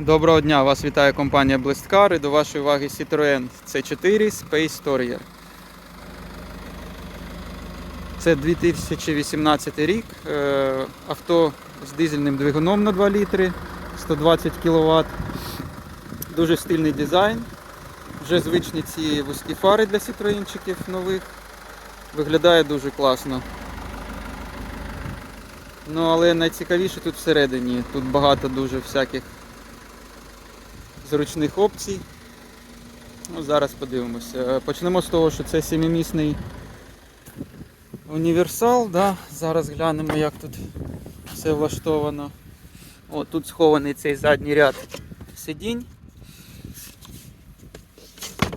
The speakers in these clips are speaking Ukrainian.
Доброго дня! Вас вітає компанія Blestcar і до вашої уваги Citroën C4 Space Tourer. Це 2018 рік. Е, Авто з дизельним двигуном на 2 літри, 120 кВт. Дуже стильний дизайн. Вже звичні ці вузькі фари для Citroёnчиків нових. Виглядає дуже класно. Ну, але найцікавіше тут всередині. Тут багато дуже всяких зручних опцій. Ну, зараз подивимося. Е, Почнемо з того, що це сімимісний універсал. Да? Зараз глянемо, як тут все влаштовано. О, тут схований цей задній ряд сидінь.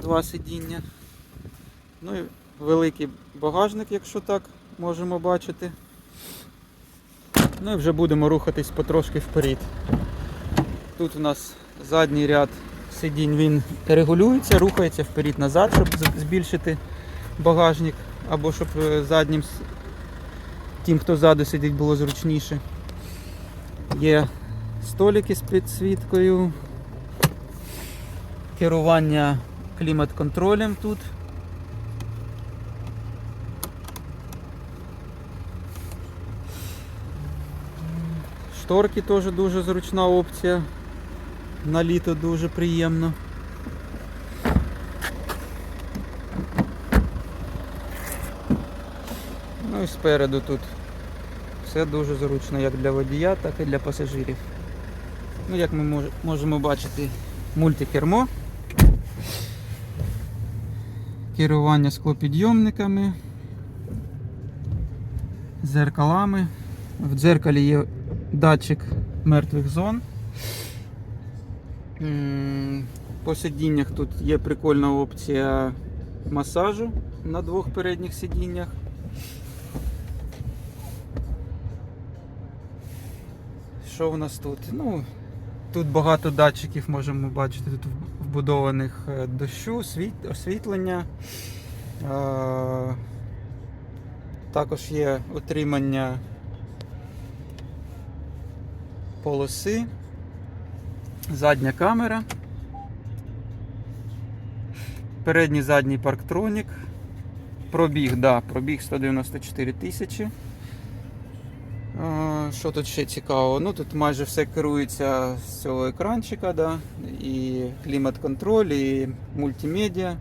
Два сидіння. Ну і великий багажник, якщо так можемо бачити. Ну і вже будемо рухатись потрошки вперед. Тут у нас задній ряд сидінь він регулюється, рухається вперед-назад, щоб збільшити багажник, або щоб е, заднім тим, хто ззаду сидить, було зручніше. Є столики з підсвіткою, керування клімат-контролем тут. Шторки теж дуже зручна опція. На літо дуже приємно. Ну і спереду тут все дуже зручно як для водія, так і для пасажирів. Ну, як ми мож- можемо бачити, мультикермо, керування склопідйомниками, зеркалами. В дзеркалі є датчик мертвих зон. По сидіннях тут є прикольна опція масажу на двох передніх сидіннях. Що в нас тут? Ну, тут багато датчиків можемо бачити, тут вбудованих е, дощу, світ, освітлення. Е, Також є отримання полоси, задня камера, передній задній парктронік, пробіг, да, пробіг 194 тисячі. Що тут ще цікаво? Ну тут майже все керується з цього екранчика, да? і клімат-контроль, і мультимедіа,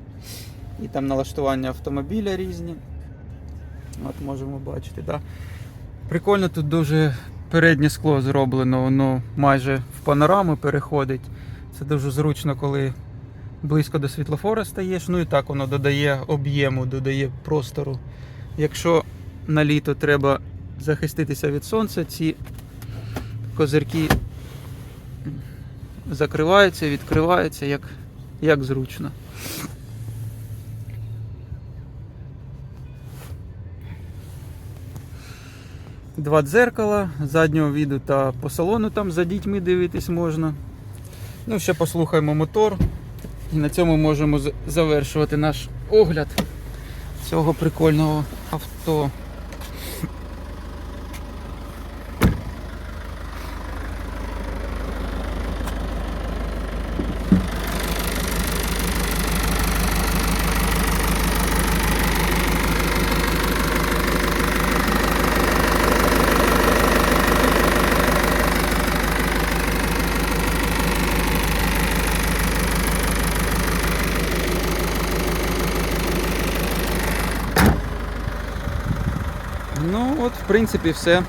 і там налаштування автомобіля різні. От можемо бачити. Да? Прикольно тут дуже переднє скло зроблено, воно майже в панораму переходить. Це дуже зручно, коли близько до світлофора стаєш. Ну і так воно додає об'єму, додає простору. Якщо на літо треба захиститися від сонця, ці козирки закриваються, відкриваються як, як зручно. Два дзеркала заднього віду та по салону там за дітьми дивитись можна. Ну, ще послухаємо мотор. І на цьому можемо завершувати наш огляд цього прикольного авто. Ну, от, в принципі, все.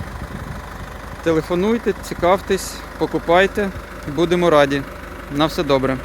Телефонуйте, цікавтесь, покупайте. Будемо раді. На все добре.